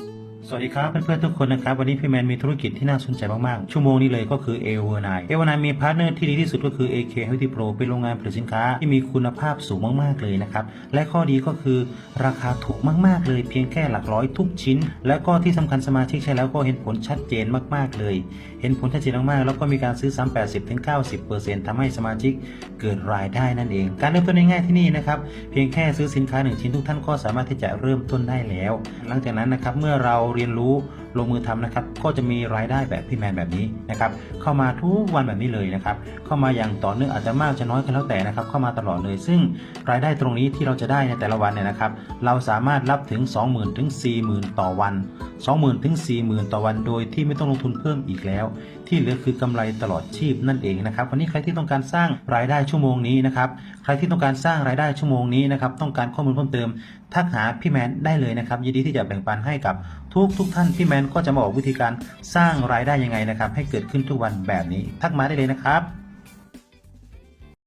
Thank you. สวัสดีครับเพื่อนๆทุกคนนะครับ วันนี้พี่แมนมีธุรกิจที่น่าสนใจมากๆ ชั่วโมงนี้เลยก็คือ a อ r 9 a อ r 9มีพาร์ทเนอร์ที่ดีที่สุดก็คือ AK Healthy Pro เป็นโรงงานผลิตสินค้าที่มีคุณภาพสูงมากๆเลยนะครับ และข้อดีก็คือราคาถูกมากๆเลย เพียงแค่หลักร้อยทุกชิ้น แล้วก็ที่สำคัญสมาชิกใช้แล้วก็เห็นผลชัดเจนมากๆเลย เห็นผลชัดเจนมากๆแล้วก็มีการซื้อซ้ำ80-90%ทำให้สมาชิกเกิดรายได้นั่นเอง การเริ่มต้นง่ายๆที่นี่นะครับเพียงแค่ซื้อสินค้าหนึ่งชิ้นทุกท่านก็สามารถที่จะเริ่มต้นได้แล้ว หลังจากนั้นนะครับเมื่อเราเรียนรู้ลงมือทำนะครับ ก็จะมีรายได้แบบพี่แมนแบบนี้นะครับ เข้ามาทุกวันแบบนี้เลยนะครับ เข้ามาอย่างต่อเนื่องอาจจะมากจะน้อยก็แล้วแต่นะครับ เข้ามาตลอดเลย ซึ่งรายได้ตรงนี้ที่เราจะได้ในแต่ละวันเนี่ยนะครับ เราสามารถรับถึง 20,000 ถึง 40,000 ต่อวัน 20,000ถึง40,000 ต่อวันโดยที่ไม่ต้องลงทุนเพิ่มอีกแล้ว ที่เหลือคือกำไรตลอดชีพนั่นเองนะครับวันนี้ใครที่ต้องการสร้างรายได้ชั่วโมงนี้นะครับใครที่ต้องการสร้างรายได้ชั่วโมงนี้นะครับต้องการข้อมูลเพิ่มเติมทักหาพี่แมนได้เลยนะครับยินดีที่จะแบ่งปันให้กับทุกทุกท่านพี่แมนก็จะมาบอกวิธีการสร้างรายได้ยังไงนะครับให้เกิดขึ้นทุกวันแบบนี้ ทักมาได้เลยนะครับ